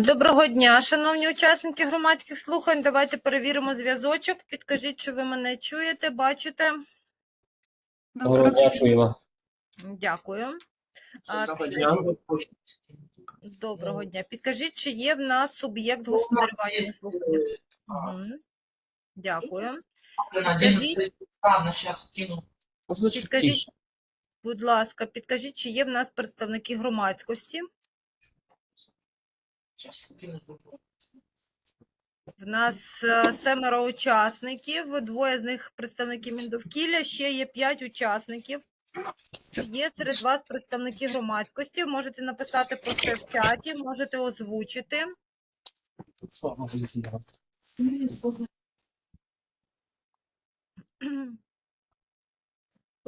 Доброго дня, шановні учасники громадських слухань. Давайте перевіримо зв'язочок. Підкажіть, чи ви мене чуєте, бачите. Доброго дня, чуємо. Дякую. Доброго дня. Підкажіть, чи є в нас суб'єкт господарювання слухання? Мгм. Дякую. Підкажіть, будь ласка, підкажіть, чи є в нас представники громадськості? В нас е, семеро учасників, двоє з них представники Міндовкілля, ще є п'ять учасників. Є серед вас представники громадськості? Можете написати про це в чаті, можете озвучити.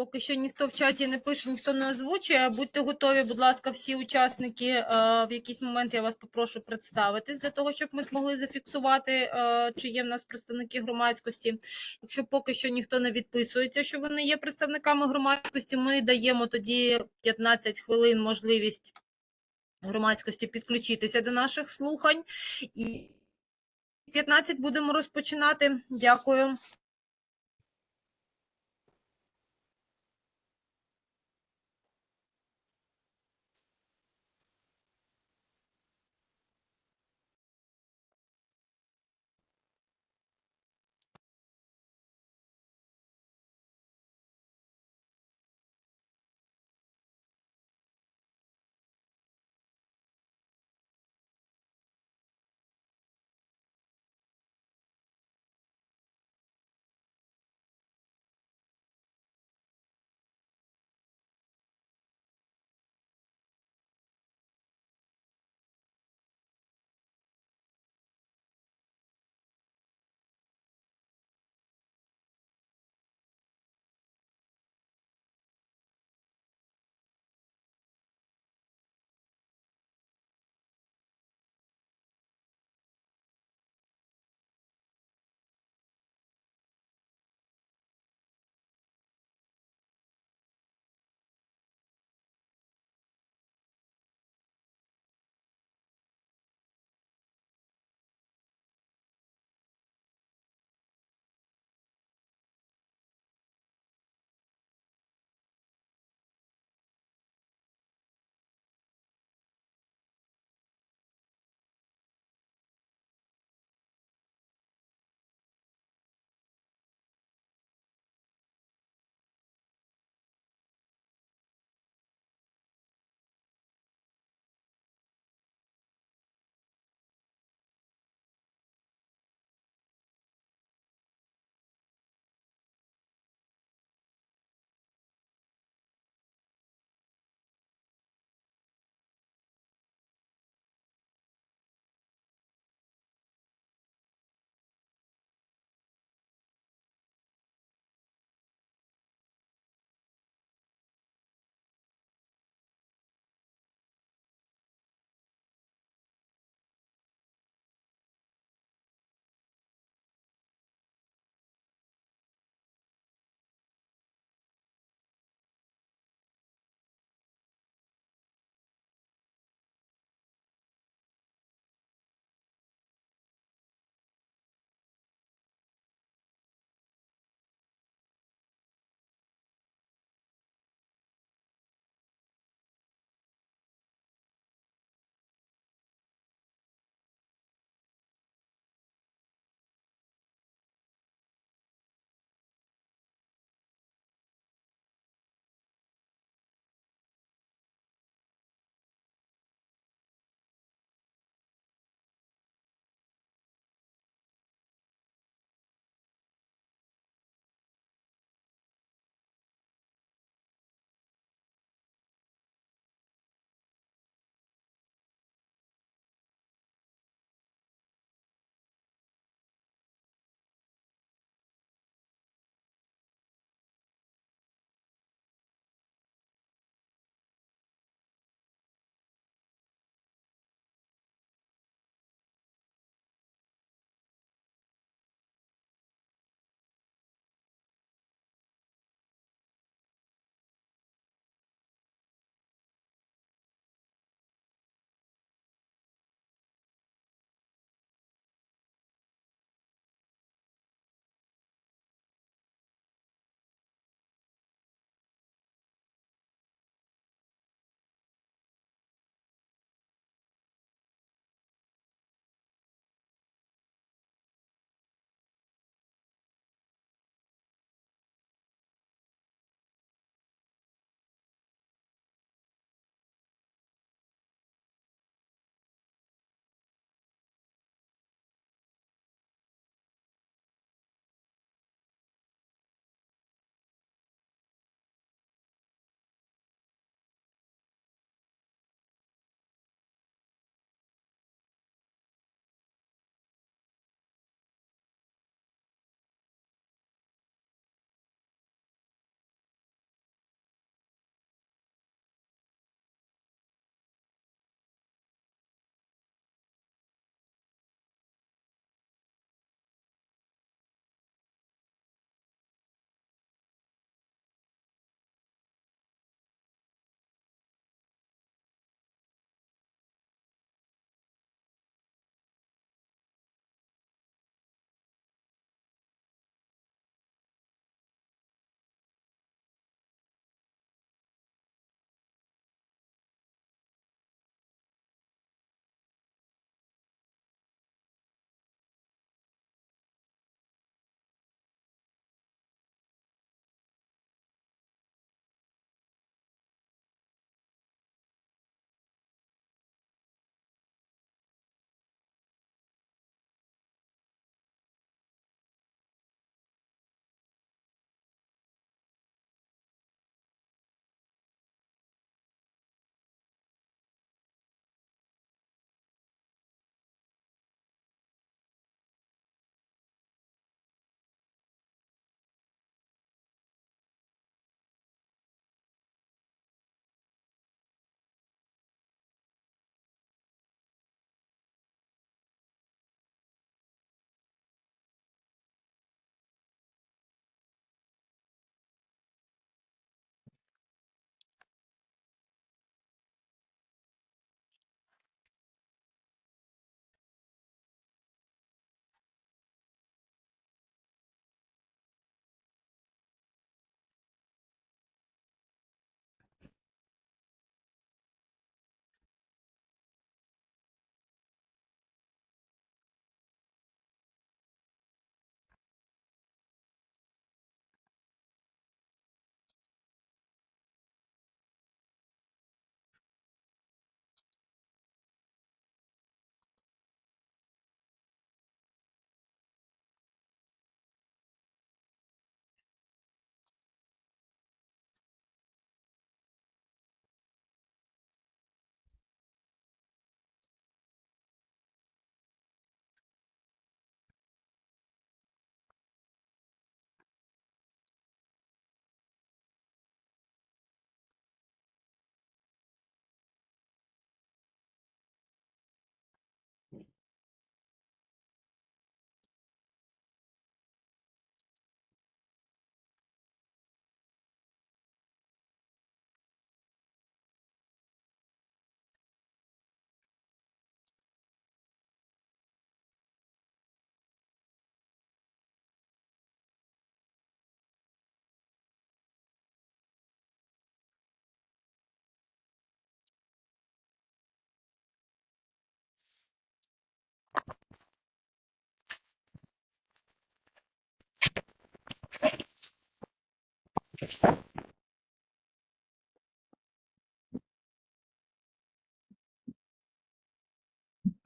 Поки що ніхто в чаті не пише, ніхто не озвучує. Будьте готові, будь ласка, всі учасники. е, В якийсь момент я вас попрошу представитись для того, щоб ми змогли зафіксувати, е, чи є в нас представники громадськості. Якщо поки що ніхто не відписується, що вони є представниками громадськості, ми даємо тоді 15 хвилин можливість громадськості підключитися до наших слухань. І 15 будемо розпочинати. Дякую.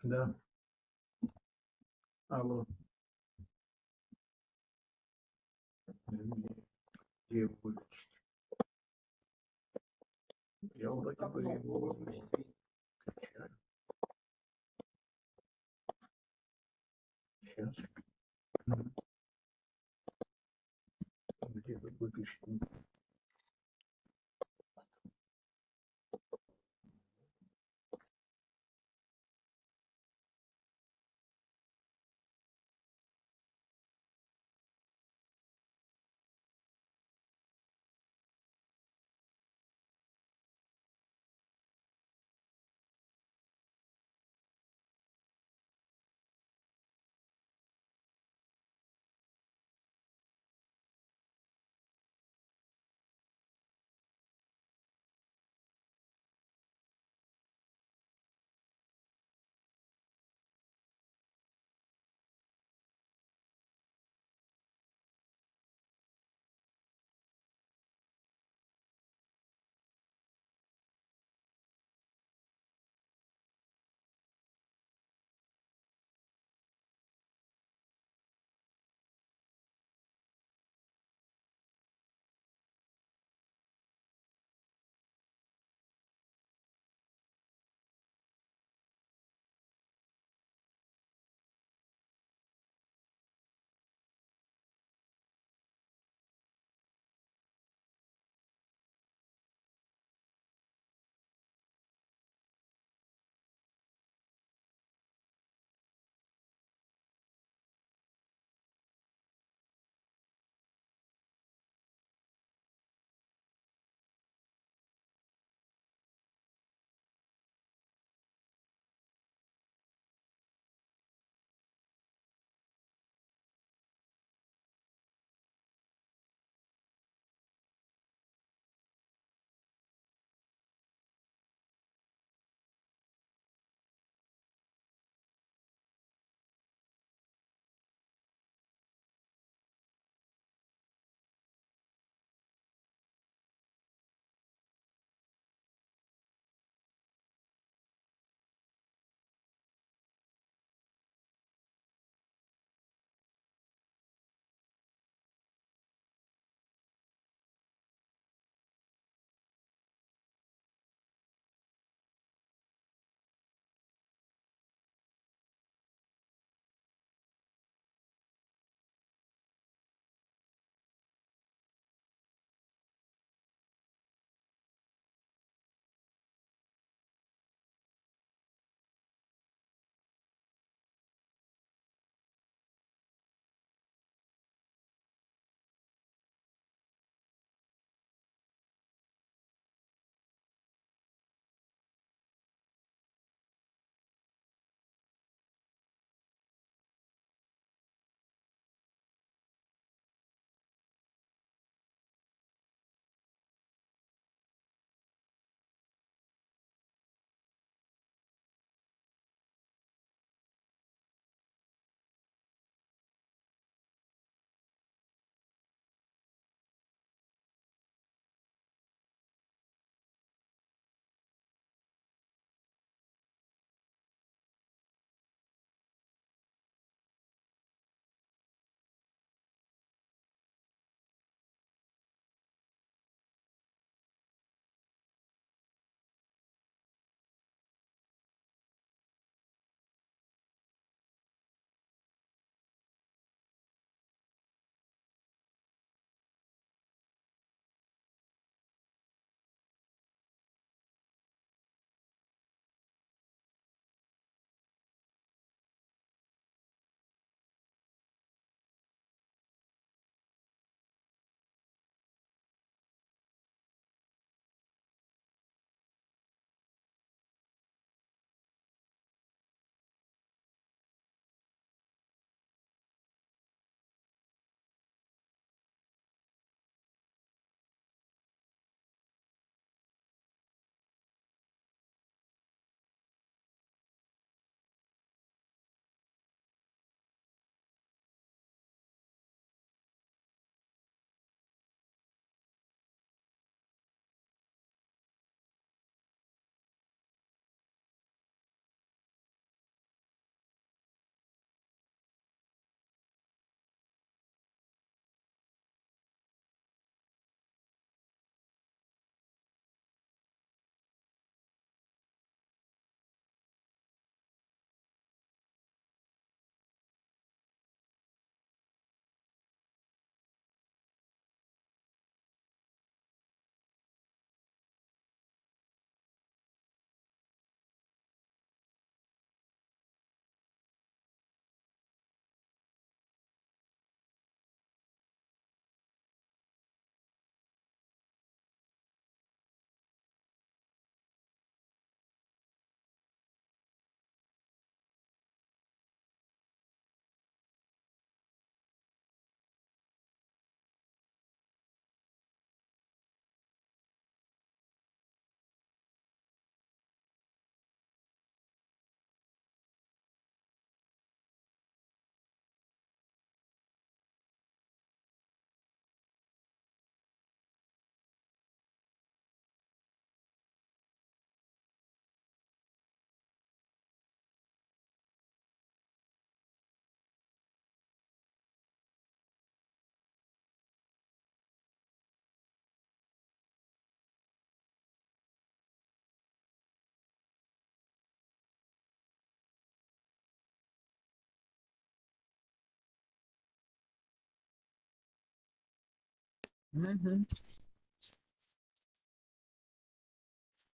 Да. Алло. Где выключить? Я вроде бы его включаю. Сейчас. Где вы выключить?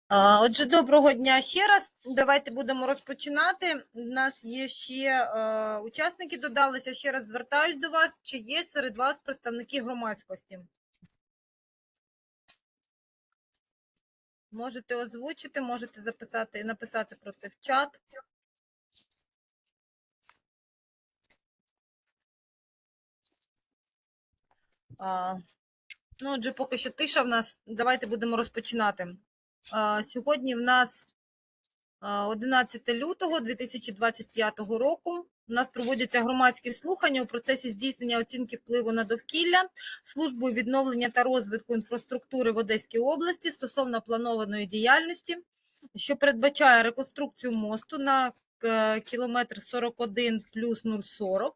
Отже, доброго дня ще раз. Давайте будемо розпочинати. У нас є ще е, учасники додалися. Ще раз звертаюсь до вас. Чи є серед вас представники громадськості? Можете озвучити, можете записати, написати про це в чат. Ну, отже, поки що тиша в нас. Давайте будемо розпочинати. Сьогодні в нас 11 лютого 2025 року. У нас проводяться громадські слухання у процесі здійснення оцінки впливу на довкілля службою відновлення та розвитку інфраструктури в Одеській області стосовно планованої діяльності, що передбачає реконструкцію мосту на е, кілометр 41 плюс 040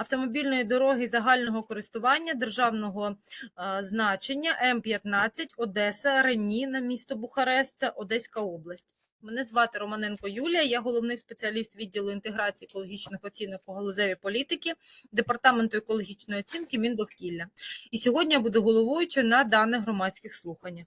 автомобільної дороги загального користування державного е, значення М15 Одеса, Реніна, місто Бухарест, це Одеська область. Мене звати Романенко Юлія, я головний спеціаліст відділу інтеграції екологічних оцінок у галузевій політики Департаменту екологічної оцінки Міндовкілля. І сьогодні я буду головуючою на даних громадських слуханнях.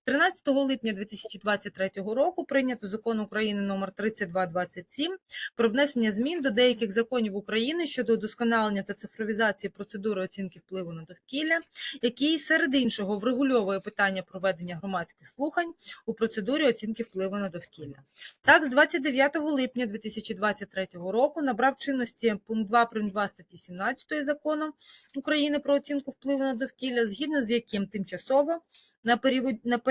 13 липня 2023 року прийнято закон України номер 3227 про внесення змін до деяких законів України щодо удосконалення та цифровізації процедури оцінки впливу на довкілля, який серед іншого врегульовує питання проведення громадських слухань у процедурі оцінки впливу на довкілля. Так, з 29 липня 2023 року набрав чинності пункт 2 прим. 2 статті 17 закону України про оцінку впливу на довкілля, згідно з яким тимчасово на період, на період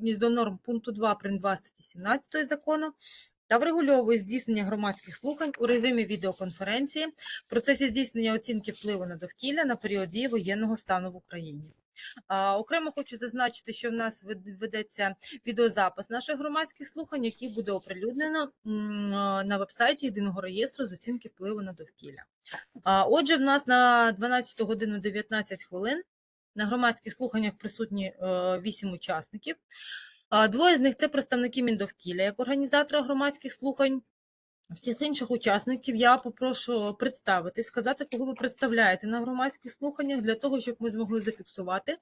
до норм пункту 2 прим. 2 статті 17 закону та врегульовує здійснення громадських слухань у режимі відеоконференції в процесі здійснення оцінки впливу на довкілля на період дії воєнного стану в Україні. Окремо хочу зазначити, що в нас ведеться відеозапис наших громадських слухань, який буде оприлюднено на вебсайті єдиного реєстру з оцінки впливу на довкілля. Отже, в нас на 12 годину 19 хвилин на громадських слуханнях присутні 8 учасників. Двоє з них це представники Міндовкілля як організатора громадських слухань. Всіх інших учасників я попрошу представити, сказати, кого ви представляєте на громадських слуханнях, для того, щоб ми змогли зафіксувати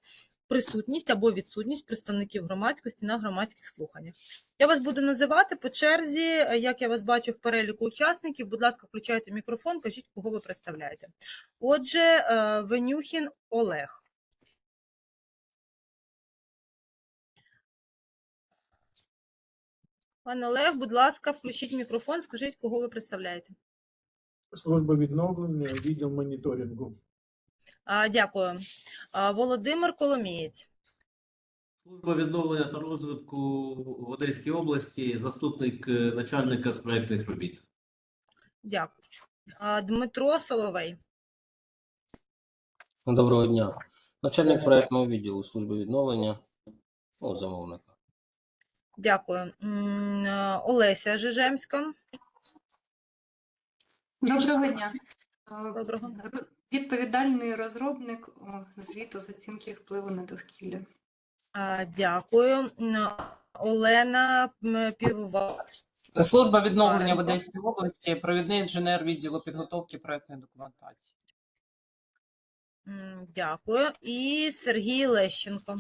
присутність або відсутність представників громадськості на громадських слуханнях. Я вас буду називати по черзі, е, як я вас бачу в переліку учасників. Будь ласка, включайте мікрофон, кажіть, кого ви представляєте. Отже, е, Венюхін Олег. Пане Олег, будь ласка, включіть мікрофон, скажіть, кого ви представляєте. Служба відновлення, відділ моніторингу. А, Дякую. А, Володимир Коломієць. Служба відновлення та розвитку в Одеській області, заступник е, начальника з проектних робіт. Дякую. А, Дмитро Соловей. Доброго дня. Начальник проектного відділу служби відновлення. О, замовника. Дякую. Е, Олеся Жижемська. Доброго дня. Е, Доброго. Відповідальний розробник звіту з оцінки впливу на довкілля. Дякую. Олена Півова. Служба відновлення в Одеській області, провідний інженер відділу підготовки проектної документації. Дякую. І Сергій Лещенко.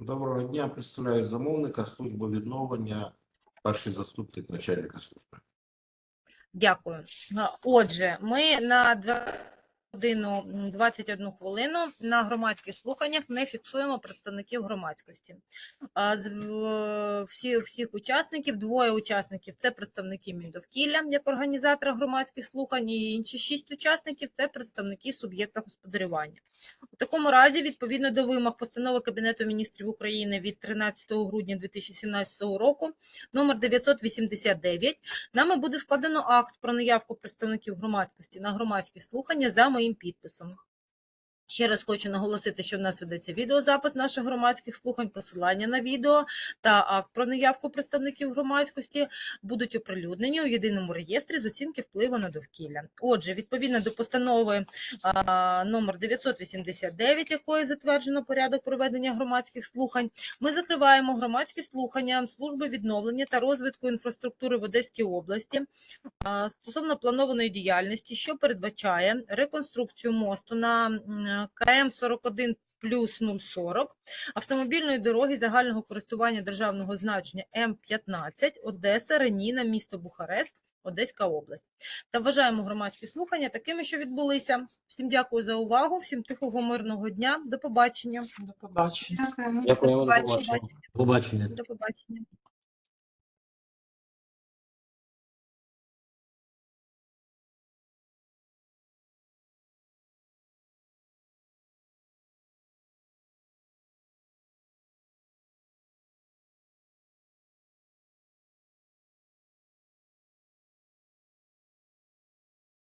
Доброго дня. Представляю замовника служби відновлення, перший заступник начальника служби. Дякую. Отже, ми на 2 годину м, 21 хвилину на громадських слуханнях не фіксуємо представників громадськості. З всі, всіх учасників, двоє учасників це представники Міндовкілля як організатора громадських слухань, і інші шість учасників це представники суб'єкта господарювання. У такому разі, відповідно до вимог постанови Кабінету міністрів України від 13 грудня 2017 року, номер 989, Нами буде складено акт про наявку представників громадськості на громадські слухання за Evan Peterson Ще раз хочу наголосити, що в нас ведеться відеозапис наших громадських слухань, посилання на відео та акт про наявку представників громадськості будуть оприлюднені у єдиному реєстрі з оцінки впливу на довкілля. Отже, відповідно до постанови а, номер 989, якою затверджено порядок проведення громадських слухань, ми закриваємо громадські слухання служби відновлення та розвитку інфраструктури в Одеській області а, стосовно планованої діяльності, що передбачає реконструкцію мосту на КМ 41 плюс 040 автомобільної дороги загального користування державного значення М15 Одеса, Реніна, місто Бухарест. Одеська область та вважаємо громадські слухання такими, що відбулися. Всім дякую за увагу, всім тихого мирного дня. До побачення. До побачення. Дякуємо. Дякуємо, до побачення. Побачення. До побачення.